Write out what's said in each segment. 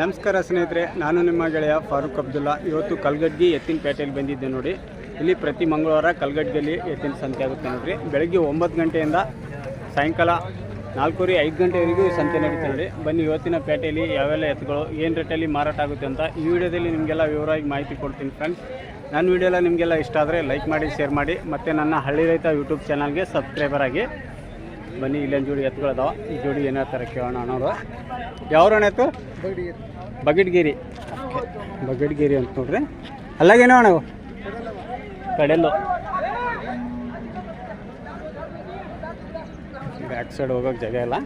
ನಮಸ್ಕಾರ ಸ್ನೇಹಿತರೆ, ನಾನು ನಿಮ್ಮ ಗೆಳೆಯ ಫಾರೂಕ್ ಅಬ್ದುಲ್ಲಾ. ಇವತ್ತು ಕಲ್ಗಡ್ಗಿ ಎತ್ತಿನ ಪೇಟೆಯಲ್ಲಿ ಬಂದಿದ್ದೆ ನೋಡಿ. ಇಲ್ಲಿ ಪ್ರತಿ ಮಂಗಳವಾರ ಕಲ್ಗಡ್ಗಿಯಲ್ಲಿ ಎತ್ತಿನ ಸಂತೆ ಆಗುತ್ತೆ ನೋಡಿರಿ. ಬೆಳಗ್ಗೆ ಒಂಬತ್ತು ಗಂಟೆಯಿಂದ ಸಾಯಂಕಾಲ ನಾಲ್ಕೂವರೆ, ಐದು ಗಂಟೆವರೆಗೂ ಸಂತೆ ನಡೀತಾ ನೋಡಿ. ಬನ್ನಿ, ಇವತ್ತಿನ ಪೇಟೆಯಲ್ಲಿ ಯಾವೆಲ್ಲ ಎತ್ತುಗಳು, ಏನು ರೇಟಲ್ಲಿ ಮಾರಾಟ ಆಗುತ್ತೆ ಅಂತ ಈ ವಿಡಿಯೋದಲ್ಲಿ ನಿಮಗೆಲ್ಲ ವಿವರವಾಗಿ ಮಾಹಿತಿ ಕೊಡ್ತೀನಿ ಫ್ರೆಂಡ್ಸ್ ನನ್ನ ವಿಡಿಯೋ ನಿಮಗೆಲ್ಲ ಇಷ್ಟ ಆದರೆ ಲೈಕ್ ಮಾಡಿ ಶೇರ್ ಮಾಡಿ. ಮತ್ತು ನನ್ನ ಹಳ್ಳಿ ರೈತ ಯೂಟ್ಯೂಬ್ ಚಾನಲ್ಗೆ ಸಬ್ಸ್ಕ್ರೈಬರ್ ಆಗಿ ಬನ್ನಿ ಇಲ್ಲೊಂದು ಜೋಡಿ ಎತ್ತುಗಳದಾವ ಈ ಜೋಡಿ ಏನಾಗ್ತಾರೆ ಕೇಳೋಣ ಅನ್ನೋರು ಯಾವ್ರಣ ಎತ್ತು? ಬಗಿಡ್ಗಿರಿ. ಬಗಿಡ್ಗಿರಿ ಅಂತ ನೋಡ್ರಿ. ಅಲ್ಲಾಗೇನೋ ಅಣ್ಣ ಕಡೆಲ್ಲೋ. ಬ್ಯಾಕ್ ಸೈಡ್ ಹೋಗೋಕೆ ಜಾಗ ಇಲ್ಲ.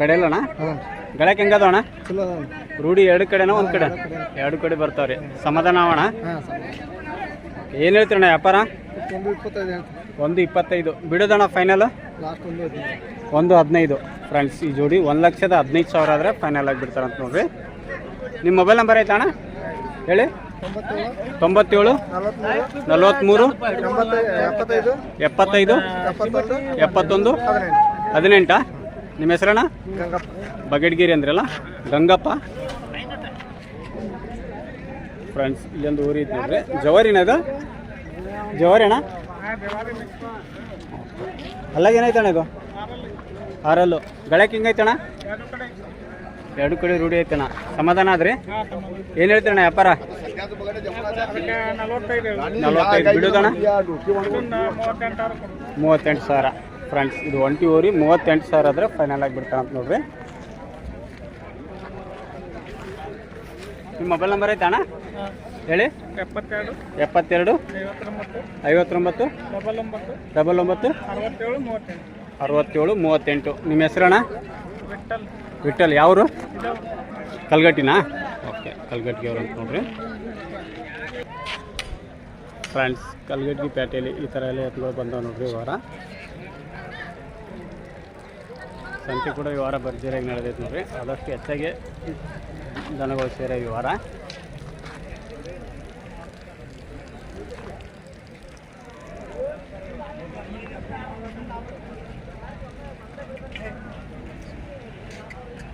ಕಡೆಯಲ್ಲಣ್ಣ ಗಳಕ್ಕೆ ಅಣ್ಣ? ರೂಢಿ ಎರಡು ಕಡೆನೋ ಒಂದು ಕಡೆ? ಎರಡು ಕಡೆ ಬರ್ತಾವ್ರಿ. ಸಮಾಧಾನ ಅವಣ ಹಾಂ ಏನು ಹೇಳ್ತೀರಣ್ಣ ವ್ಯಾಪಾರ? ಒಂದು ಇಪ್ಪತ್ತೈದು ಹೇಳ್ತೀನಿ. ಒಂದು ಇಪ್ಪತ್ತೈದು. ಬಿಡೋದಣ್ಣ ಫೈನಲ್ ಲಾಸ್ಟ್ ಒಂದು ಹದಿನೈದು. ಒಂದು ಹದಿನೈದು. ಫ್ರೆಂಡ್ಸ್ ಈ ಜೋಡಿ ಒಂದು ಲಕ್ಷದ ಹದಿನೈದು ಸಾವಿರ ಆದರೆ ಫೈನಲ್ ಆಗಿಬಿಡ್ತಾರೆ ಅಂತ ನೋಡ್ರಿ. ನಿಮ್ಮ ಮೊಬೈಲ್ ನಂಬರ್ ಐತಾ ಅಣ್ಣ ಹೇಳಿ. ತೊಂಬತ್ತೇಳು. ನಲವತ್ತ್ಮೂರು ಎಪ್ಪತ್ತೈದು. ಎಪ್ಪತ್ತೈದು. ಹದಿನೆಂಟಾ. ನಿಮ್ಮ ಹೆಸರಣ್ಣ? ಬಗೆಡ್ಗಿರಿ ಅಂದ್ರಲ್ಲ? ಗಂಗಪ್ಪ. ಫ್ರೆಂಡ್ಸ್ ಇಲ್ಲೊಂದು ಊರಿ ಐತಿ ಜವಾರಿ ಅಣ್ಣ? ಅಲ್ಲಾಗ ಏನಾಯ್ತಣ್ಣ ಇದು? ಆರಲ್ಲು. ಗಳಕ್ಕೆ ಹಿಂಗೈತಣ್ಣ ಎರಡು ಕಡೆ ರೂಢಿ ಐತಣ್ಣ ಸಮಾಧಾನ ಆದ್ರಿ? ಏನು ಹೇಳ್ತೀರಣ್ಣ ವ್ಯಾಪಾರ? ನಲ್ವತ್ತೈದು. ಮೂವತ್ತೆಂಟು ಸಾವಿರ. ಫ್ರೆಂಡ್ಸ್, ಇದು ಒಂಟಿ ಓರಿ ಮೂವತ್ತೆಂಟು ಸಾವಿರ ಆದರೆ ಫೈನಲ್ ಆಗಿ ಬಿಡ್ತಾನೆ ಅಂತ ನೋಡ್ರಿ. ನಿಮ್ಮ ಮೊಬೈಲ್ ನಂಬರ್ ಐತಣ್ಣ ಹೇಳಿ? ಎಪ್ಪತ್ತೆರಡು. ಎಪ್ಪತ್ತೆರಡು? ಐವತ್ತೊಂಬತ್ತು. ಡಬಲ್ ಒಂಬತ್ತು. ಡಬಲ್ ಒಂಬತ್ತು? ಅರವತ್ತೇಳು ಮೂವತ್ತೆಂಟು. ಅರವತ್ತೇಳು ಮೂವತ್ತೆಂಟು. ನಿಮ್ಮ ಹೆಸರಣ್ಣ? ವಿಠಲ್. ವಿಠಲ್. ಯಾವರು? ಕಲ್ಗಟ್ಟಿನಾ? ಓಕೆ ಕಲ್ಗಟ್ಟಿಗೆ ಅವರು ಅಂತ ನೋಡ್ರಿ ಫ್ರೆಂಡ್ಸ್ ಕಲ್ಗಟ್ಟಿ ಪೇಟೆಯಲ್ಲಿ ಈ ಥರ ಎಲ್ಲ ಎತ್ತುಗಳು ಬಂದವು ನೋಡ್ರಿ ವಾರ. ಸಂತೆ ಕೂಡ ಈ ವಾರ ಭರ್ಜರಿಯಾಗಿ ನಡೆದೈತೆ ನೋಡ್ರಿ. ಆದಷ್ಟು ಹೆಚ್ಚಾಗಿ ದನಗಳು ಸೇರೋ ಈ ವಾರ.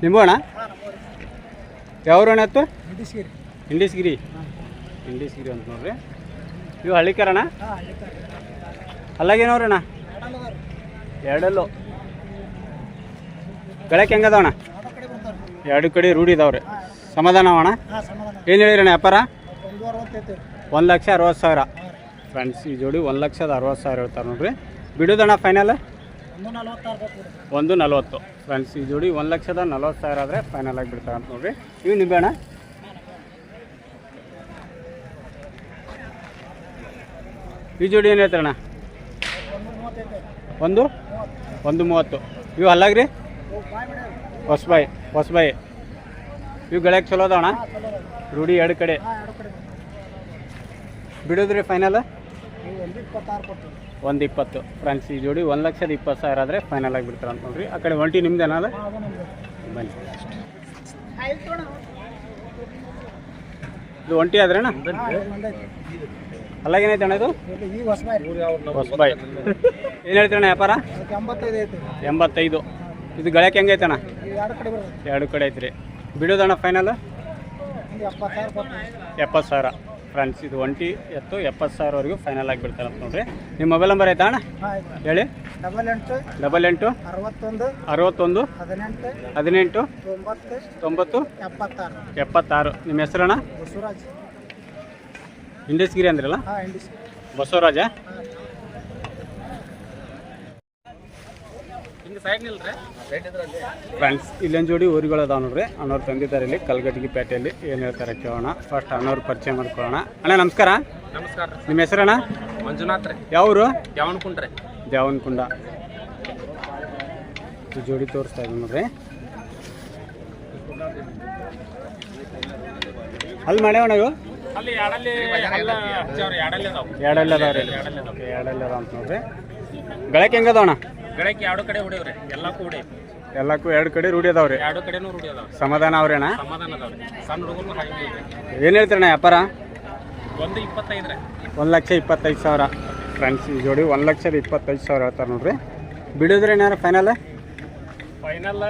ನಿಂಬು ಅಣ್ಣ ಯಾವ ಅಣ್ಣ ಇತ್ತು ಇಂಡೀಸ್ಗಿರಿ ಇಂಡಿಸ್ಗಿರಿ ಇಂಡಿಸ್ಗಿರಿ ಅಂತ ನೋಡ್ರಿ. ಇವು ಹಳ್ಳಿಕರಣ? ಅಲ್ಲಾಗೇನವ್ರಣ್ಣ? ಎರಡಲ್ಲೂ. ಬೆಳಕ್ಕೆ ಹೆಂಗದವಣ್ಣ? ಎರಡು ಕಡೆ ರೂಢಿ ಇದಾವ್ರಿ. ಸಮಾಧಾನ ಅಣ್ಣ? ಹಾಂ ಸಮಾಧಾನ. ಏನು ಹೇಳಿರಣ್ಣ ವ್ಯಾಪಾರ? ಒಂದು ಲಕ್ಷ ಅರವತ್ತು ಸಾವಿರ. ಫ್ರೆಂಡ್ಸ್ ಈ ಜೋಡಿ ಒಂದು ಲಕ್ಷದ ಅರವತ್ತು ಸಾವಿರ ಹೇಳ್ತಾರೆ ನೋಡ್ರಿ. ಬಿಡೋದಣ್ಣ ಫೈನಲ್ ಒಂದು ನಲವತ್ತು. ಫ್ರೆಂಡ್ಸ್ ಈ ಜೋಡಿ ಒಂದು ಲಕ್ಷದ ನಲ್ವತ್ತು ಸಾವಿರ ಆದರೆ ಫೈನಲ್ ಆಗಿ ಬಿಡ್ತಾರೆ ಅಂತ ನೋಡಿ ಇವು ನಿಂಬೆಣ್ಣ ಈ ಜೋಡಿ ಏನು ಹೇಳ್ತಾರಣ್ಣ? ಒಂದು? ಒಂದು ಒಂದು ಮೂವತ್ತು. ಇವು ಅಲ್ಲಾಗ್ರಿ? ಹೊಸಬಾಯಿ ಹೊಸಬಾಯಿ ಇವು ಗಳಕ್ಕೆ ಚಲೋ ಅದಾವಣ ರೂಢಿ ಎರಡು ಕಡೆ. ಬಿಡೋದ್ರಿ ಫೈನಲ್ ಒಂದು ಇಪ್ಪತ್ತು ಫ್ರೆಂಡ್ಸ್, ಈ ಜೋಡಿ ಒಂದು ಲಕ್ಷದ ಇಪ್ಪತ್ತು ಸಾವಿರ ಆದರೆ ಫೈನಲ್ ಆಗಿ ಬಿಡ್ತಾರೆ ಅಂತ ನೋಡ್ರಿ ಆ ಕಡೆ ಒಂಟಿ ನಿಮ್ದು ಅದ ಬನ್ನಿ. ಇದು ಒಂಟಿ ಆದ್ರೇನ? ಅಲ್ಲಾಗೇನೈತೆ ಅಣ್ಣ ಇದು? ಹೊಸಬಾಯಿ. ಏನು ಹೇಳ್ತೀರಣ್ಣ ವ್ಯಾಪಾರ? ಎಂಬತ್ತೈದು. ಇದು ಗಳಕ್ಕೆ ಹೆಂಗೈತೆ ಅಣ್ಣ ಎರಡು ಕಡೆ ಐತ್ರಿ. ಬಿಡೋದಣ್ಣ ಫೈನಲ್ ಎಪ್ಪತ್ತು ಸಾವಿರ. ಫ್ರೆಂಡ್ಸ್ ಇದು ಒಂಟಿ ಎತ್ತು ಎಪ್ಪತ್ತು ಸಾವಿರವರೆಗೂ ಫೈನಲ್ ಆಗಿ ಬಿಡ್ತಾರೆ ಅಂತ ನೋಡ್ರಿ. ನಿಮ್ಮ ಮೊಬೈಲ್ ನಂಬರ್ ಆಯ್ತಾ ಅಣ್ಣ? ಹೇಳಿ. ಡಬಲ್ ಎಂಟು ಡಬಲ್ ಎಂಟು ಅರವತ್ತೊಂದು ಅರವತ್ತೊಂದು ಹದಿನೆಂಟು ಹದಿನೆಂಟು ತೊಂಬತ್ತು ತೊಂಬತ್ತು ಎಪ್ಪತ್ತಾರು. ಎಪ್ಪತ್ತಾರು. ನಿಮ್ಮ ಹೆಸರಣ್ಣ ಬಸವರಾಜ್. ಇಂಡಸ್ಗಿರಿ ಅಂದ್ರಲ್ಲ? ಬಸವರಾಜ? ಫ್ರೆಂಡ್ಸ್ ಇಲ್ಲೊಂದು ಜೋಡಿ ಊರುಗಳು ಅದಾವ ನೋಡ್ರಿ. ಅಣ್ಣವ್ರು ತಂದಿದ್ದಾರೆ ಇಲ್ಲಿ ಕಲ್ಗಟ್ಟಿಗೆ ಪೇಟೆಯಲ್ಲಿ. ಏನು ಹೇಳ್ತಾರೆ ಕೇಳೋಣ. ಫಸ್ಟ್ ಅಣ್ಣವ್ರು ಪರಿಚಯ ಮಾಡ್ಕೊಳ್ಳೋಣ. ಅಣ್ಣ ನಮಸ್ಕಾರ. ನಮಸ್ಕಾರ ನಿಮ್ಮ ಹೆಸರಣ್ಣ? ಮಂಜುನಾಥ್ ರೀ. ಯಾವರು ಯಾವನ್ಕುಂಡ್ರಿ ದೇವನಕುಂಡ ಈ ಜೋಡಿ ತೋರಿಸ್ತಾ ಇದ್ದೀನಿ ನೋಡ್ರಿ. ಅಲ್ಲಿ ಮಾಡ್ಯಾವಣ್ಣ ಇವು? ಅಲ್ಲಿ ಎರಡಲ್ಲಿ ಅದಾವ? ರೀ ಎರಡಲ್ಲಿ ಅದಾವ? ಅಂತ ನೋಡ್ರಿ. ಗಳಕ್ಕೆ ಹೆಂಗದವಣ ಗಿಡಕ್ಕೆ ಎರಡು ಕಡೆ ಹೊಡಿವ್ರಿ ಎಲ್ಲಕ್ಕೂ ಹೊಡಿ. ಎಲ್ಲಕ್ಕೂ ಎರಡು ಕಡೆ ರೂಢಿ ಅದಾವ್ರಿ ಎರಡು ಕಡೆನೂ ರೂಢಿ ಅದಾವ ಸಮಾಧಾನ ಅವ್ರೇನ? ಸಮಾಧಾನ ಅದಾವ್ರಿ ಸಣ್ಣ ಹುಡುಗರು ಹಾಗೆ ಏನು ಹೇಳ್ತೀರಣ್ಣ ವ್ಯಾಪಾರ? ಒಂದು ಇಪ್ಪತ್ತೈದು ರೀ ಒಂದು ಲಕ್ಷ ಇಪ್ಪತ್ತೈದು ಸಾವಿರ. ಫ್ರೆಂಡ್ಸ್ ಈ ಜೋಡಿ ಒಂದು ಲಕ್ಷದ ಇಪ್ಪತ್ತೈದು ಸಾವಿರ ಹೇಳ್ತಾರೆ ನೋಡ್ರಿ. ಬಿಡೋದ್ರಿ ಏನಾರ ಫೈನಲ್ ಫೈನಲ್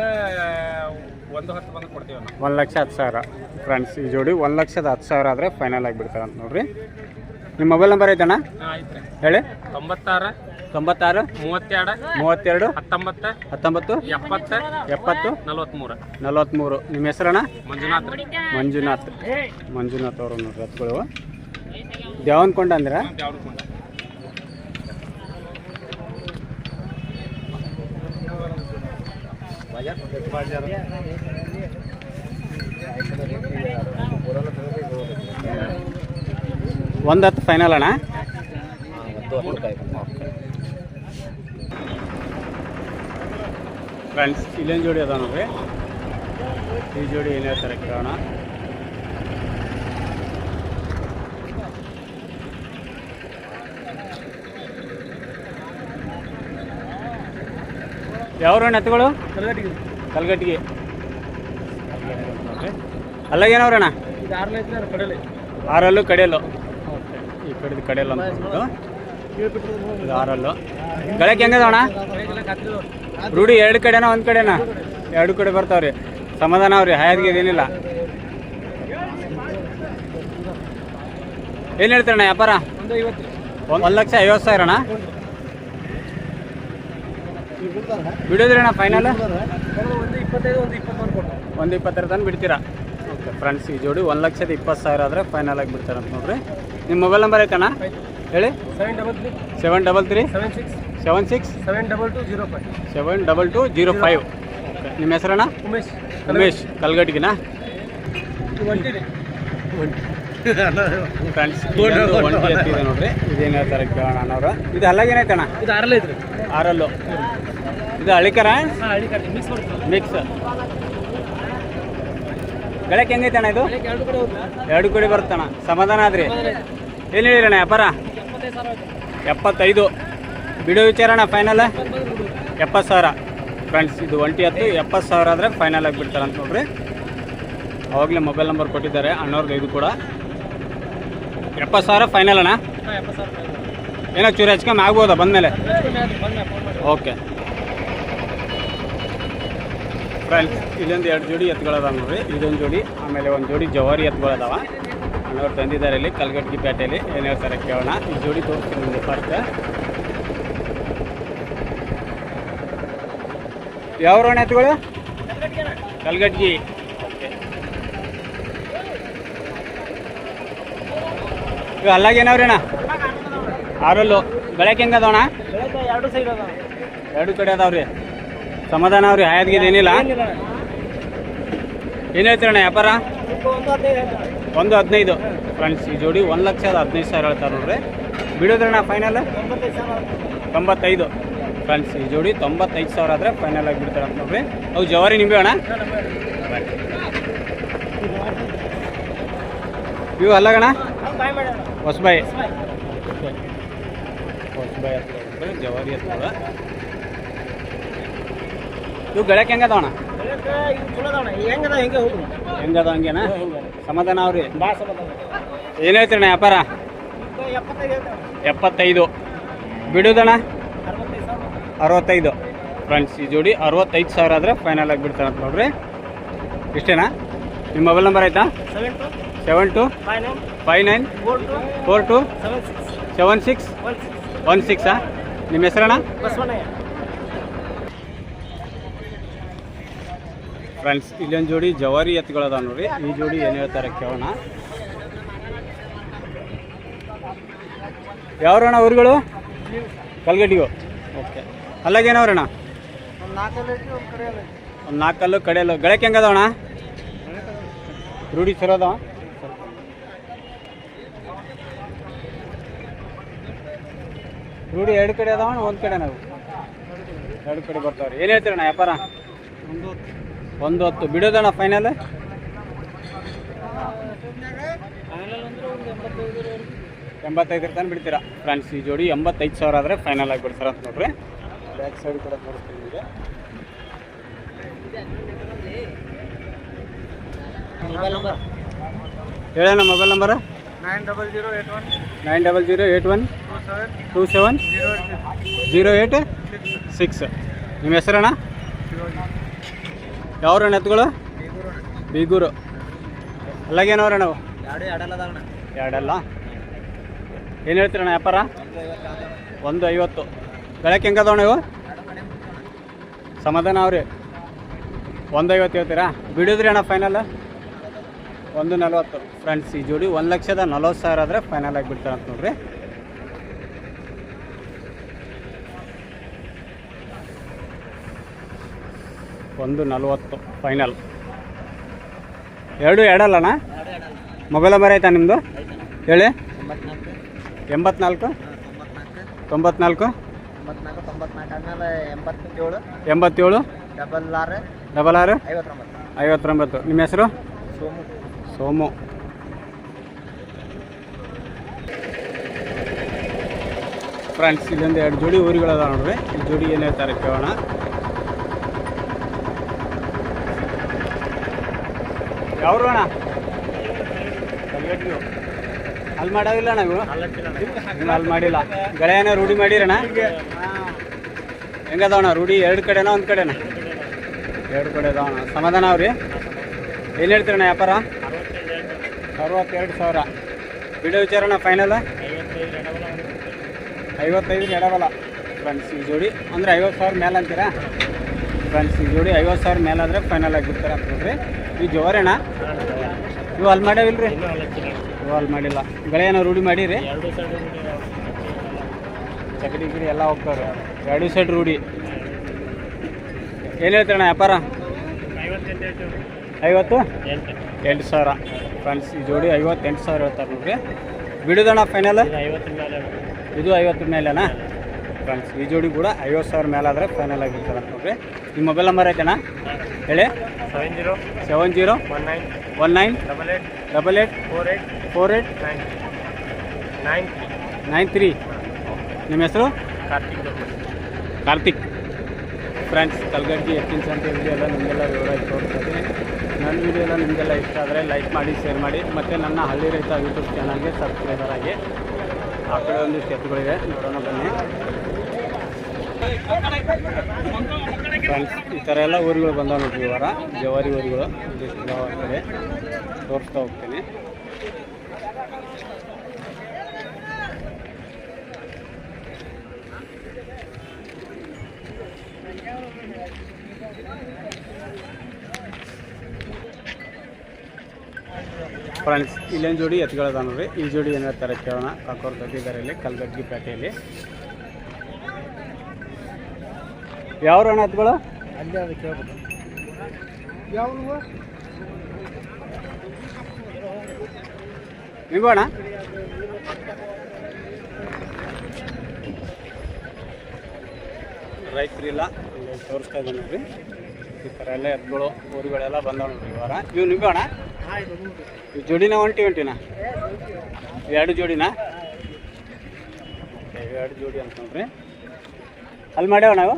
ಒಂದು ಹತ್ತು ಬಂದು ಕೊಡ್ತೀವಿ ನಾವು ಒಂದು ಲಕ್ಷ ಹತ್ತು ಸಾವಿರ. ಫ್ರೆಂಡ್ಸ್ ಈ ಜೋಡಿ ಒಂದು ಲಕ್ಷದ ಹತ್ತು ಸಾವಿರ ಆದರೆ ಫೈನಲ್ ಆಗಿಬಿಡ್ತಾರೆ ಅಂತ ನೋಡ್ರಿ. ನಿಮ್ಮ ಮೊಬೈಲ್ ನಂಬರ್ ಐತಣ್ಣ? ಹಾಂ ಐತ್ರಿ. ಹೇಳಿ. ತೊಂಬತ್ತಾರು ತೊಂಬತ್ತಾರು? ಮೂವತ್ತೆರಡು? ಮೂವತ್ತೆರಡು? ಹತ್ತೊಂಬತ್ತು? ಹತ್ತೊಂಬತ್ತು? ಎಪ್ಪತ್ತು? ಎಪ್ಪತ್ತು? ನಲವತ್ತ್ಮೂರು. ನಲವತ್ತ್ಮೂರು. ನಿಮ್ಮ ಹೆಸರಣ್ಣ ಮಂಜುನಾಥ್. ಮಂಜುನಾಥ್. ಮಂಜುನಾಥ್ ಅವರು ನೋಡ್ರಿ ಅಂದ್ರೆ ಕೊಂಡ ಅಂದ್ರೆ? ಯಾವ್ದು ಒಂದು ಹತ್ತು ಫೈನಲ್ ಅಣ್ಣ. ಫ್ರೆಂಡ್ಸ್, ಇಲ್ಲೊಂದು ಜೋಡಿ ಅದ ನೋಡ್ರಿ. ಈ ಜೋಡಿ ಏನು ಹೇಳ್ತಾರೆ ಕೇಳೋಣ. ಯಾವ್ರ ಎತ್ತುಗಳು? ಕಲ್ಗಟ್ಟಿಗೆ. ಅಲ್ಲಾಗೇನವ್ರಣ್ಣ ಆರಲ್ಲು ಕಡೆಯಲ್ಲು ಈ ಕಡೆದು ಕಡೆಯಲ್ಲು ಅಂತ ಕಡೆ ಆರಲ್ಲು. ಗಳಕ್ಕೆ ಹೆಂಗದ ಅಣ್ಣ ರೂಢಿ ಎರಡು ಕಡೆನ ಒಂದು ಕಡೆನ? ಎರಡು ಕಡೆ ಬರ್ತಾವ್ರಿ. ಸಮಾಧಾನ ಅವ್ರಿ ಹಾಯಾದ್ಗೆ ಏನಿಲ್ಲ. ಏನು ಹೇಳ್ತೀರಣ್ಣ ವ್ಯಾಪಾರ? ಒಂದು ಲಕ್ಷ ಐವತ್ತು ಸಾವಿರ ಅಣ್ಣ ಬಿಡೋದ್ರಿ ಅಣ್ಣ ಫೈನಲ್ ಒಂದು ಇಪ್ಪತ್ತರ ತನಕ ಬಿಡ್ತೀರಾ ಓಕೆ ಫ್ರೆಂಡ್ಸ್ ಈ ಜೋಡಿ ಒಂದು ಲಕ್ಷದ ಇಪ್ಪತ್ತು ಸಾವಿರ ಆದರೆ ಫೈನಲ್ ಆಗಿ ಬಿಡ್ತಾರಂತ ನೋಡ್ರಿ. ನಿಮ್ಮ ಮೊಬೈಲ್ ನಂಬರ್ ಐತಣ್ಣ? ಹೇಳಿ? Seven double three seven double three seven six seven six seven double two zero five seven double two zero five ನಿಮ್ಮ ಹೆಸರಣ್ಣ? ಉಮೇಶ್. ಉಮೇಶ್. ಕಲ್ಗಟ್ಟಿಗಿನ? ಒಂಟಿರಿ ಫ್ರೆಂಡ್ಸ್ ಒಂಟಿ ಎತ್ತಿದೆ ನೋಡ್ರಿ. ಇದೇನು ಹೇಳ್ತಾರೆ ಕೇಳೋಣ ಅನ್ನೋರು. ಇದು ಅಲ್ಲಾಗೇನೈತಣ್ಣ ಇದು ಆರಲ್ಲ ಐತ್ರಿ. ಆರಲ್ಲು. ಇದು ಅಳಿಕರ ಮಿಕ್ಸ್ ಮಾಡ್ತೀವಿ. ಮಿಕ್ಸ್ ಅಣ್ಣ ಇದು? ಎರಡು ಕಡೆ ಬರುತ್ತಣ್ಣ. ಸಮಾಧಾನ ಆದ್ರಿ. ಏನು ಹೇಳಿರಣ್ಣ ವ್ಯಾಪಾರ? ಎಪ್ಪತ್ತೈದು. ಬಿಡೋ ವಿಚಾರಣ ಫೈನಲ್ ಎಪ್ಪತ್ತು ಸಾವಿರ. ಫ್ರೆಂಡ್ಸ್ ಇದು ಒಂಟಿ ಹತ್ತು, ಎಪ್ಪತ್ತು ಸಾವಿರ ಆದರೆ ಫೈನಲ್ ಆಗಿ ಅಂತ ನೋಡ್ರಿ. ಅವಾಗಲೇ ಮೊಬೈಲ್ ನಂಬರ್ ಕೊಟ್ಟಿದ್ದಾರೆ, ಅಣ್ಣವ್ರಿಗೆ ಇದು ಕೂಡ. ಎಪ್ಪತ್ತು ಸಾವಿರ ಫೈನಲ್ ಅಣ್ಣ? ಏನೋ ಚೂರು ಹೆಚ್ಚು ಆಗ್ಬೋದಾ ಬಂದಮೇಲೆ ಓಕೆ ಫ್ರೆಂಡ್ಸ್ ಇಲ್ಲೊಂದು ಎರಡು ಜೋಡಿ ಎತ್ಗಳದಾವೆ ನೋಡ್ರಿ. ಇದೊಂದು ಜೋಡಿ, ಆಮೇಲೆ ಒಂದು ಜೋಡಿ ಜವಾರಿ ಎತ್ತುಗಳದಾವ. ಅಣ್ಣವ್ರು ತಂದಿದ್ದಾರೆ ಇಲ್ಲಿ ಕಲ್ಗಟ್ಟಿ ಪೇಟೆಯಲ್ಲಿ ಏನು ಹೇಳ್ತಾರೆ ಕೇಳೋಣ. ಈ ಜೋಡಿ ತೋರಿಸ್ತೀನಿ ನಿಮಗೆ ಫಸ್ಟ್ ಯಾವ ರೋಣ ಎತ್ತುಗಳು? ಕಲ್ಗಟ್ಟಿ ಇವು ಅಲ್ಲಾಗೇನವ್ರಿ ಅಣ್ಣ? ಆರಲ್ಲು. ಗಳಕ್ಕೆ ಹೆಂಗ ಎರಡು ಸೈಡ್ ಅದ ಎರಡು ಕಡೆ ಅದಾವ್ರಿ. ಸಮಾಧಾನ ಅವ್ರಿ ಹಾಯಾದ್ಗಿದ ಏನಿಲ್ಲ. ಏನು ಹೇಳ್ತೀರಣ್ಣ ವ್ಯಾಪಾರ? ಒಂದು ಹದಿನೈದು. ಫ್ರೆಂಡ್ಸ್ ಈ ಜೋಡಿ ಒಂದು ಲಕ್ಷದ ಹದಿನೈದು ಸಾವಿರ ಹೇಳ್ತಾರೆ ನೋಡ್ರಿ. ಬಿಡೋದ್ರಣ್ಣ ಫೈನಲ್ ತೊಂಬತ್ತೈದು. ಫ್ರೆಂಡ್ಸ್, ಈ ಜೋಡಿ ತೊಂಬತ್ತೈದು ಸಾವಿರ ಆದರೆ ಫೈನಲ್ ಆಗಿ ಬಿಡ್ತಾರೆ ಅಂತ ನೋಡ್ರಿ. ಅವು ಜವಾರಿ ನಿಂಬೆ ಅಣ್ಣ? ಇವು ಅಲ್ಲಗಣ ಹೊಸಬಾಯಿ ಹೊಸಬಾಯಿ ಹತ್ರ ಜವಾರಿ ಹತ್ರ ಇವು ಗಳಕ್ಕೆ ಹೆಂಗ ಇದು ಹೆಂಗ ಹೆಂಗದ ಹೆಂಗೆ ಅಣ್ಣ ಸಮಾಧಾನ ಅವ್ರಿ. ಭಾಳ ಸಮಾಧಾನ ವ್ಯಾಪಾರ? ಎಪ್ಪತ್ತೈದು. ಬಿಡುದಣ್ಣ? ಅರವತ್ತೈದು. ಫ್ರೆಂಡ್ಸ್ ಈ ಜೋಡಿ ಅರವತ್ತೈದು ಸಾವಿರ ಆದರೆ ಫೈನಲ್ ಆಗಿ ಅಂತ ನೋಡ್ರಿ. ಇಷ್ಟೇನಾ? ನಿಮ್ಮ ಮೊಬೈಲ್ ನಂಬರ್ ಆಯಿತಾ? Seven two seven two five nine four two seven six one six ಸಿಕ್ಸಾ ನಿಮ್ಮ ಹೆಸರಣ್ಣ? ಫ್ರೆಂಡ್ಸ್ ಇಲ್ಲೊಂದು ಜೋಡಿ ಜವಾರಿ ಎತ್ತುಗಳದ ನೋಡ್ರಿ. ಈ ಜೋಡಿ ಏನು ಹೇಳ್ತಾರೆ ಕೇಳೋಣ. ಯಾವ್ರಣ್ಣ ಊರುಗಳು? ಕಲ್ಗಟ್ಟಿಗೂ. ಓಕೆ ಅಲ್ಲಾಗೇನವ್ರಣ್ಣ? ಒಂದು ನಾಲ್ಕಲ್ಲಿ ಒಂದು ನಾಲ್ಕಲ್ಲು ಕಡೆಯಲ್ಲು ಗಳಕ್ಕೆ ಹೆಂಗದವಣ್ಣ? ರೂಢಿ ಚಲೋ ಅದಾವ? ರೂಢಿ ಎರಡು ಕಡೆ ಅದಾವ ಒಂದು ಕಡೆ ನಾವು? ಎರಡು ಕಡೆ ಬರ್ತಾವ್ರಿ. ಏನು ಹೇಳ್ತೀರಣ್ಣ ವ್ಯಾಪಾರ? ಒಂದು ಹೊತ್ತು ಬಿಡೋದಣ್ಣ ಫೈನಲ್ ಎಂಬತ್ತೈದು ಎಂಬತ್ತೈದರ ತನಕ ಬಿಡ್ತೀರಾ? ಫ್ರಾನ್ಸಿ ಈ ಜೋಡಿ ಎಂಬತ್ತೈದು ಸಾವಿರ ಆದರೆ ಫೈನಲ್ ಆಗಿ ಬಿಡ್ತಾರ ಅಂತ ನೋಡ್ರಿ. ಬ್ಯಾಕ್ ಸೈಡ್ ಕೂಡ ತೋರಿಸ್ತೀನಿ ನಿಮಗೆ ಮೊಬೈಲ್ ನಂಬರ್ ಹೇಳೋಣ mobile number nine double zero eight one nine double zero eight one two seven zero eight zero eight six ನಿಮ್ಮ ಹೆಸರಣ್ಣ? ಯಾವ್ರಣ್ಣ ಎತ್ತುಗಳು? ಬೀಗೂರು. ಅಲ್ಲಾಗೇನವ್ರ ನಾವು ಎರಡು ಎರಡಲ್ಲ ಎರಡಲ್ಲ? ಏನು ಹೇಳ್ತೀರಣ್ಣ ವ್ಯಾಪಾರ? ಒಂದು ಐವತ್ತು. ಬೆಳಕ್ಕೆ ಹೆಂಗದವಣ ಇವು ಸಮಾಧಾನ ಅವ್ರಿ. ಒಂದು ಐವತ್ತು ಹೇಳ್ತೀರಾ? ಬಿಡಿದ್ರಿ ಅಣ್ಣ ಫೈನಲ್ ಒಂದು ನಲ್ವತ್ತು. ಫ್ರೆಂಡ್ಸ್ ಈ ಜೋಡಿ ಒಂದು ಲಕ್ಷದ ನಲ್ವತ್ತು ಸಾವಿರ ಆದರೆ ಫೈನಲ್ ಆಗಿ ಬಿಡ್ತಾರೆ ಅಂತ ನೋಡ್ರಿ. ಒಂದು ನಲ್ವತ್ತು. ಫೈನಲ್ ಎರಡು ಎರಡಲ್ಲಣ್ಣ ಎರಡು ಎರಡಲ್ಲ ಮೊಬೈಲ್ ನಂಬರ್ ಆಯ್ತಾ ನಿಮ್ಮದು ಹೇಳಿ. ಎಂಬತ್ನಾಲ್ಕು? ತೊಂಬತ್ನಾಲ್ಕು? ತೊಂಬತ್ನಾಲ್ಕು ತೊಂಬತ್ನಾಲ್ಕು ಆದ್ಮೇಲೆ ಎಂಬತ್ತೇಳು. ಎಂಬತ್ತೇಳು? ಡಬಲ್ ಆರು. ಡಬಲ್ ಆರು? ಐವತ್ತೊಂಬತ್ತು. ಐವತ್ತೊಂಬತ್ತು. ನಿಮ್ಮ ಹೆಸರು? ಸೋಮು. ಸೋಮು. ಫ್ರೆಂಡ್ಸ್ ಇಲ್ಲೊಂದು ಎರಡು ಜೋಡಿ ಊರುಗಳದ ನೋಡ್ರಿ. ಈ ಜೋಡಿ ಏನು ಹೇಳ್ತಾರೆ ಕೇಳೋಣ. ಯಾವ್ರು ಅಣ್ಣ. ಅಲ್ಲಿ ಮಾಡಾವಿಲ್ಲ ನಾವು ಅಲ್ಲಿ ಮಾಡಿಲ್ಲ. ಗೆಳೆಯನ ರೂಢಿ ಮಾಡಿರಣ ಹೆಂಗದವಣ ರೂಢಿ ಎರಡು ಕಡೆನ ಒಂದು ಕಡೆನ? ಎರಡು ಕಡೆ ಅದಾವಣ ಸಮಾಧಾನ ಅವ್ರಿ? ಏನು ಹೇಳ್ತೀರಣ್ಣ ವ್ಯಾಪಾರ? ಅರವತ್ತೆರಡು ಸಾವಿರ. ವಿಡಿಯೋ ವಿಚಾರಣ ಫೈನಲ್ ಐವತ್ತೈದು ಎಡವಲ್ಲ ಫ್ರೆಂಡ್ಸ್ ಈ ಜೋಡಿ ಅಂದರೆ ಐವತ್ತು ಸಾವಿರ ಮೇಲೆ ಅಂತೀರಾ? ಫ್ರೆಂಡ್ಸ್ ಈ ಜೋಡಿ ಐವತ್ತು ಸಾವಿರ ಮೇಲೆ ಆದರೆ ಫೈನಲ್ ಬಿಡ್ತಾರೆ ಅಂತ ನೋಡ್ರಿ. ಈ ಜೋರೇಣ ನೀವು ಅಲ್ಲಿ ಮಾಡ್ಯಾವಿಲ್ರಿ ಇವು ಮಾಡಿಲ್ಲ. ಗೆಳೆಯನ ರೂಢಿ ಮಾಡಿರಿ? ಚಕಡಿ ಗಿಡಿ ಎಲ್ಲ ಹೋಗ್ತಾರೆ ಎರಡು ಸೈಡ್ ರೂಢಿ. ಏನು ಹೇಳ್ತೀರಣ್ಣ ವ್ಯಾಪಾರ? ಐವತ್ತು? ಎಂಟು. ಸಾವಿರ. ಫ್ರೆಂಡ್ಸ್ ಈ ಜೋಡಿ ಐವತ್ತೆಂಟು ಸಾವಿರ ಹೇಳ್ತಾರೆ ನೋಡ್ರಿ. ಬಿಡುದಣ್ಣ ಫೈನಲ್ ಇದು ಐವತ್ತು ಮೇಲೆನಾ? ಫ್ರೆಂಡ್ಸ್ ಈ ಜೋಡಿ ಕೂಡ ಐವತ್ತು ಸಾವಿರ ಮೇಲೆ ಆದರೆ ಫೈನಲ್ ಆಗಿರ್ತಾರೆ ಅಂತ ನೋಡ್ರಿ. ನಿಮ್ಮ ಮೊಬೈಲ್ ನಂಬರ್ ಐತೆನಾ ಹೇಳಿ. Seven zero seven zero one nine one nine double eight double eight four eight four eight nine nine nine three ನಿಮ್ಮ ಹೆಸರು? ಕಾರ್ತಿಕ್ ಕಾರ್ತಿಕ್. ಫ್ರೆಂಡ್ಸ್ ಕಲ್ಗಡ್ಡಿ ಎತ್ತಿನ ಸಂತೆ ವಿಡಿಯೋ ಎಲ್ಲ ನಿಮಗೆಲ್ಲ ವಿವರ ತೋರಿಸ್ತೀನಿ ನನ್ನ ವಿಡಿಯೋ ಎಲ್ಲ ನಿಮಗೆಲ್ಲ ಇಷ್ಟ ಆದರೆ ಲೈಕ್ ಮಾಡಿ ಶೇರ್ ಮಾಡಿ. ಮತ್ತು ನನ್ನ ಹಳ್ಳಿ ರೈತ ಯೂಟ್ಯೂಬ್ ಚಾನಲ್ಗೆ ಸಬ್ಸ್ಕ್ರೈಬರ್ ಆಗಿ ಆ ಕಡೆ ಒಂದು ಸ್ಟೆಪ್ಗಳಿವೆ ನೋಡೋಣ ಬನ್ನಿ. ಫ್ರೆಂಡ್ಸ್ ಈ ಥರ ಎಲ್ಲ ಊರುಗಳು ಬಂದವ ನೋಡ್ರಿ ವಾರ. ಜವಾರಿ ಊರುಗಳು. ಕಡೆ ತೋರಿಸ್ತಾ ಹೋಗ್ತೀನಿ. ಫ್ರೆಂಡ್ಸ್ ಇಲ್ಲೊಂದು ಜೋಡಿ ಎತ್ತುಗಳದ ನೋಡ್ರಿ ಈ ಜೋಡಿ ಏನು ಹೇಳ್ತಾರೆ ಕೇಳೋಣ. ಕಾಕೋರ್ ದೊಡ್ಡಿದ್ದಾರೆ ಇಲ್ಲಿ ಕಲ್ಗಡ್ಗಿ ಪೇಟೆಯಲ್ಲಿ. ಯಾವ ಅಣ್ಣ ಎತ್ತುಗಳು ಅಲ್ಲಿ ಅದು ಕೇಳ್ಬೋದು ನೀವು ಅಣ್ಣ? ರೈತರಿಲ್ಲ ಇಲ್ಲಿ ತೋರಿಸ್ತಾ ಇದ್ದೀನಿ ನೋಡ್ರಿ ಈ ಥರ ಎಲ್ಲ ಎತ್ತುಗಳು ಊರುಗಳೆಲ್ಲ ಬಂದವ ನೋಡ್ರಿ ವಾರ. ಇವು ನಿಂಬೆ ಅಣ್ಣ? ಜೋಡಿನ ಒಂಟಿ ಒಂಟಿನ ಎರಡು ಜೋಡಿನ? ಎರಡು ಜೋಡಿ ಅಂತಂದ್ರೆ ಅಲ್ಲಿ ಮಾಡ್ಯಾವ ನಾವು?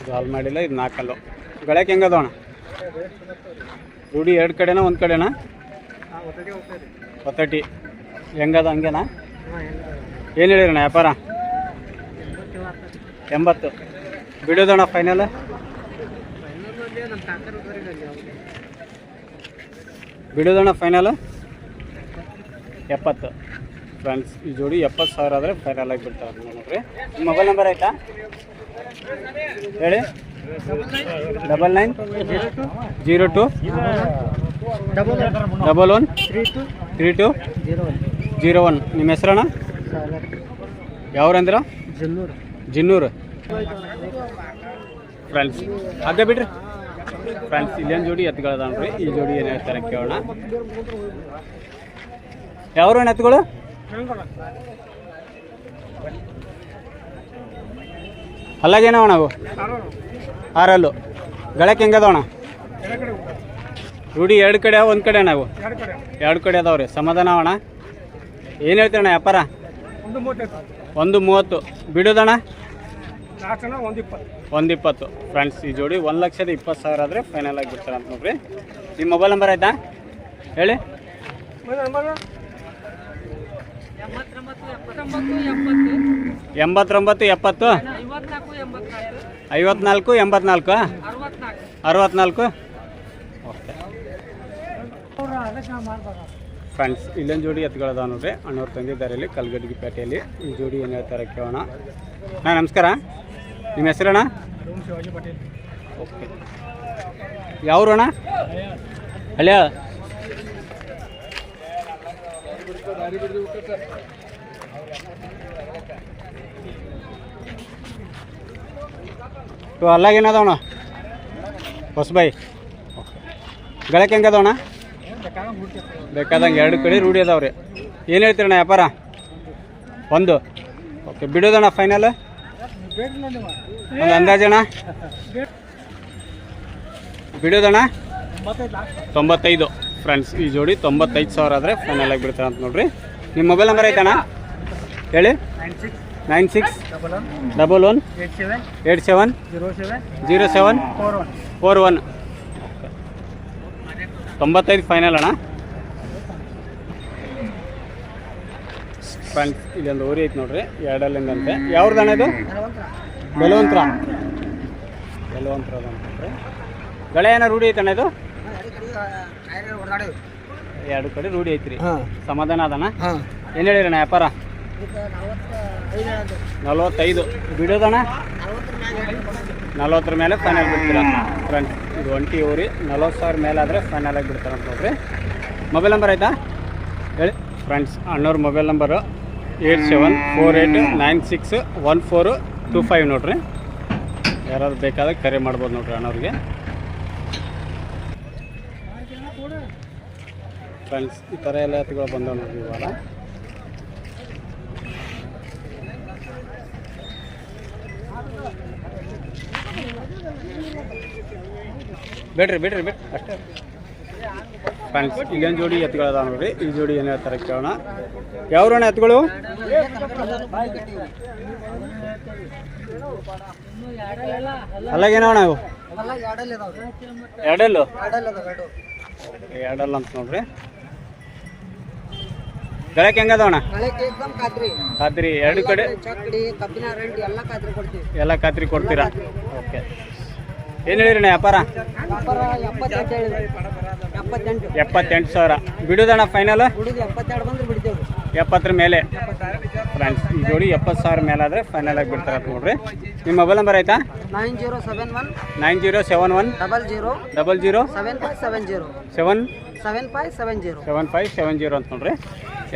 ಇದು ಅಲ್ಲಿ ಮಾಡಿಲ್ಲ, ಇದು ನಾಲ್ಕಲ್ಲು. ಗಳಕ್ಕೆ ಹೆಂಗದವಣ ರೂಢಿ ಎರಡು ಕಡೆನಾ, ಒಂದು ಕಡೆನಾ? ಒತ್ತಟಿ. ಹೆಂಗದ ಹಂಗೇನಾ? ಏನು ಹೇಳಿರಣ್ಣ ವ್ಯಾಪಾರ? ಎಂಬತ್ತು. ಬಿಡೋದಣ್ಣ ಫೈನಲ್ ಬಿಡೋದಣ್ಣ ಫೈನಲ್ ಎಪ್ಪತ್ತು. ಫ್ರೆಂಡ್ಸ್ ಈ ಜೋಡಿ ಎಪ್ಪತ್ತು ಸಾವಿರ ಆದರೆ ಫೈನಲ್ ಆಗಿ ಬಿಡ್ತಾರೆ ನೋಡ್ರಿ. ನಿಮ್ಮ ಮೊಬೈಲ್ ನಂಬರ್ ಆಯ್ತಾ? ಹೇಳಿ. Double nine zero two double one three two zero one ನಿಮ್ಮ ಹೆಸರಣ್ಣ? ಯಾವ್ರಂದ್ರೂರು ಜನ್ನೂರು ಜಿನ್ನೂರು ಫ್ರೆಂಡ್ಸ್ ಅದೇ ಬಿಡ್ರಿ. ಫ್ರೆಂಡ್ಸ್ ಇಲ್ಲೊಂದು ಜೋಡಿ ಎತ್ತುಗಳದ ನೋಡ್ರಿ ಈ ಜೋಡಿ ಏನು ಹೇಳ್ತಾರೆ ಕೇಳೋಣ. ಯಾವ್ರು ಎತ್ತುಗಳು ಅಲ್ಲಾಗೇನವಣ ಅವು? ಆರಲ್ಲು. ಗಳಕ್ಕೆ ಹೆಂಗದವಣ ರೂಢಿ ಎರಡು ಕಡೆ ಒಂದು ಕಡೆ ನಾವು ಎರಡು ಕಡೆ ಅದಾವ್ರಿ ಸಮಾಧಾನ ಅವಣ ಏನು ಹೇಳ್ತೀರಣ್ಣ ವ್ಯಾಪಾರ? ಒಂದು ಮೂವತ್ತು. ಬಿಡೋದಣ್ಣ? ಒಂದು ಇಪ್ಪತ್ತು. ಒಂದು ಇಪ್ಪತ್ತು ಫ್ರೆಂಡ್ಸ್ ಈ ಜೋಡಿ ಒಂದು ಲಕ್ಷದ ಇಪ್ಪತ್ತು ಸಾವಿರ ಆದರೆ ಫೈನಲ್ ಆಗಿ ಬಿಡ್ತಾರೆ ಅಂತ ನೋಡ್ರಿ. ನಿಮ್ಮ ಮೊಬೈಲ್ ನಂಬರ್ ಆಯ್ತಾ? ಹೇಳಿ. ಎಂಬತ್ತೊಂಬತ್ತು, ಎಪ್ಪತ್ತು. ಐವತ್ನಾಲ್ಕು, ಎಂಬತ್ನಾಲ್ಕು. ಅರವತ್ನಾಲ್ಕು. ಓಕೆ. ಫ್ರೆಂಡ್ಸ್ ಇಲ್ಲೊಂದು ಜೋಡಿ ಎತ್ಗಳದ ನೋಡ್ರಿ. ಅಣ್ಣವ್ರು ತಂದಿದ್ದಾರೆ ಇಲ್ಲಿ, ಕಲ್ಗಡ್ಗಿ ಪೇಟೆಯಲ್ಲಿ. ಈ ಜೋಡಿ ಏನು ಹೇಳ್ತಾರೆ ಕೇಳೋಣ. ಹಾಂ ನಮಸ್ಕಾರ. ನಿಮ್ಮ ಹೆಸರಣ್ಣ ಶಿವಾಜಿ ಪಟೇಲ್ ಓಕೆ ಯಾವ್ರು ಅಣ್ಣ? ಹಳ್ಳಿಯ ಇವು ಅಲ್ಲಾಗ ಏನದವಣ ಹೊಸಬಾಯಿ ಗಳಕ್ಕೆ ಅದಾವಣ ಬೇಕಾದಂಗೆ ಎರಡು ಕಡೆ ರೂಢಿ ಅದಾವ್ರಿ. ಏನು ಹೇಳ್ತೀರಣ್ಣ ವ್ಯಾಪಾರ? ಒಂದು. ಓಕೆ, ಬಿಡೋದಣ್ಣ ಫೈನಲ್ ಒಂದು ಅಂದಾಜಣ್ಣ ಬಿಡೋದಣ್ಣ? ತೊಂಬತ್ತೈದು. ಫ್ರೆಂಡ್ಸ್ ಈ ಜೋಡಿ ತೊಂಬತ್ತೈದು ಸಾವಿರ ಆದರೆ ಫೈನಲ್ ಆಗಿ ಬಿಡ್ತಾರೆ ಅಂತ ನೋಡ್ರಿ. ನಿಮ್ಮ ಮೊಬೈಲ್ ನಂಬರ್ ಐತಣ್ಣ? ಹೇಳಿ. Nine six double one eight seven zero seven four one ತೊಂಬತ್ತೈದು ಫೈನಲ್ ಅಣ್ಣ. ಫ್ರೆಂಡ್ಸ್ ಇಲ್ಲೊಂದು ಊರಿ ಐತೆ ನೋಡ್ರಿ ಎರಡಲ್ಲಿಂದಂತೆ ಯಾವ್ದಣ್ಣ ಇದು? ಬಲವಂತರ. ಬಲವಂತರ ಅಂತಂದ್ರೆ ಗಳೆ ಏನೋ ರೂಢಿ ಐತಣ್ಣ ಇದು? ಎರಡು ಕಡೆ ರೂಢಿ ಐತ್ರಿ. ಸಮಾಧಾನ ಅದಣ್ಣ? ಏನ್ ಹೇಳಿರಣ್ಣ ವ್ಯಾಪಾರ? ನಲವತ್ತೈದು. ಬಿಡೋದಣ್ಣ? ನಲವತ್ತರ ಮೇಲೆ ಫೈನಲ್ ಬಿಡ್ತೀರ? ಫ್ರೆಂಡ್ಸ್ ಇದು ಒಂಟಿ ಊರಿ ನಲವತ್ತು ಸಾವಿರ ಮೇಲೆ ಆದರೆ ಫೈನಲ್ ಆಗಿ ಬಿಡ್ತಾರೆ ಅಂತ ನೋಡ್ರಿ. ಮೊಬೈಲ್ ನಂಬರ್ ಆಯ್ತಾ? ಹೇಳಿ. ಫ್ರೆಂಡ್ಸ್ ಅಣ್ಣವ್ರ mobile number eight seven four eight nine six one four two five ನೋಡ್ರಿ. ಯಾರಾದ್ರು ಬೇಕಾದಾಗ ಕರೆ ಮಾಡ್ಬೋದು ನೋಡ್ರಿ ಅಣ್ಣವ್ರಿಗೆ. ಫ್ರೆಂಡ್ಸ್ ಈ ಥರ ಎಲ್ಲ ಎತ್ತುಗಳು ಬಂದವು ನೋಡ್ರಿ ಇವಾಗ. ಬಿಡ್ರಿ ಬಿಡ್ರಿ ಬೇಡ್ರಿ ಅಷ್ಟೇ. ಫ್ರೆಂಡ್ಸ್ ಇಲ್ಲೊಂದು ಜೋಡಿ ಎತ್ತುಗಳದ ನೋಡ್ರಿ. ಈ ಜೋಡಿ ಏನು ಹೇಳ್ತಾರೆ ಕೇಳೋಣ. ಯಾವ್ರಣ ಎತ್ತುಗಳು? ಅಲ್ಲಾಗೇನೋ ನಾವು ಎರಡಲ್ಲು? ಎರಡಲ್ಲ ಅಂತ ನೋಡ್ರಿ. ಗಳಕ್ಕೆ ಹೆಂಗದವಣ ಅಣ್ಣ ಖಾತ್ರಿ. ಎರಡು ಕಡೆ? ಎಲ್ಲ ಖಾತ್ರಿ ಕೊಡ್ತೀರಾ? ಓಕೆ. ಏನು ಹೇಳಿರಣ್ಣ ವ್ಯಾಪಾರ? ಎಪ್ಪತ್ತೆಂಟು ಸಾವಿರ. ಬಿಡುದಣ್ಣ ಫೈನಲ್ ಎಪ್ಪತ್ತರ ಮೇಲೆ? ಫ್ರೆಂಡ್ಸ್ ಈ ಜೋಡಿ ಎಪ್ಪತ್ತು ಸಾವಿರ ಮೇಲೆ ಆದರೆ ಫೈನಲ್ ಆಗಿ ಬಿಡ್ತಾರೆ ನೋಡ್ರಿ. ನಿಮ್ಮ ಮೊಬೈಲ್ ನಂಬರ್ ಆಯ್ತಾ? Nine zero seven one nine zero seven one double zero double zero seven five seven zero seven seven five seven zero. Seven five seven zero ಅಂತ ನೋಡ್ರಿ.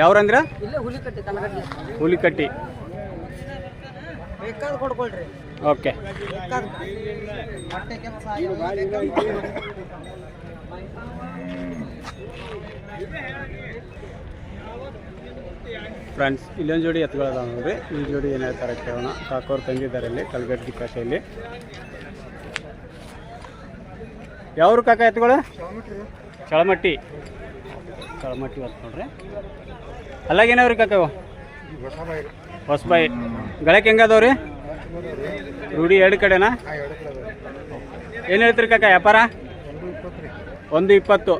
ಯಾವ್ರಂದ್ರ? ಹುಲಿಕಟ್ಟಿ ಹುಲಿ ಕಟ್ಟಿ ಕನಗಡ್ಡಿ ಹುಲಿಕಟ್ಟಿ. ಬೇಕಾದ್ರೆ ಕೊಡ್ಕೊಳ್ರಿ. ಓಕೆ. ಫ್ರೆಂಡ್ಸ್, ಇಲ್ಲೊಂದು ಜೋಡಿ ಎತ್ತುಗಳದಾವ ನೋಡ್ರಿ. ಈ ಜೋಡಿ ಏನು ಹೇಳ್ತಾರೆ ಕೇಳೋಣ. ಕಾಕೋರ್ ತಂದಿದ್ದಾರೆ ಇಲ್ಲಿ ಕಲ್ಗಡ್ಡಿ ಕಾಶೆಯಲ್ಲಿ ಯಾವ್ರು ಕಾಕ ಎತ್ತುಗಳು? ಚಳಮಟ್ಟಿ. ಚಳಮಟ್ಟಿ ಅಂತ ನೋಡ್ರಿ. ಅಲ್ಲಾಗೇನವ್ರಿ ಕಾಕ ಹೊಸಬಾಯಿ. ಗಳಕ್ಕೆ ಹೆಂಗದವ್ರಿ ರೂಢಿ ಎರಡು ಕಡೆನಾ? ಏನು ಹೇಳ್ತೀರಿ ಕಾಕ, ವ್ಯಾಪಾರ? ಒಂದು ಇಪ್ಪತ್ತು.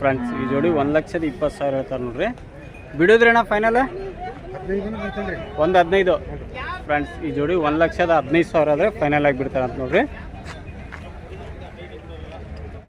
ಫ್ರೆಂಡ್ಸ್, ಈ ಜೋಡಿ ಒಂದು ಲಕ್ಷದ ಇಪ್ಪತ್ತು ಸಾವಿರ ಹೇಳ್ತಾರೆ ನೋಡ್ರಿ. ಬಿಡೋದ್ರಿ ಅಣ್ಣ ಫೈನಲ್ ಒಂದು ಹದಿನೈದು. ಫ್ರೆಂಡ್ಸ್, ಈ ಜೋಡಿ ಒಂದು ಲಕ್ಷದ ಹದಿನೈದು ಸಾವಿರ ಆದರೆ ಫೈನಲ್ ಆಗಿ ಬಿಡ್ತಾರೆ ಅಂತ ನೋಡ್ರಿ.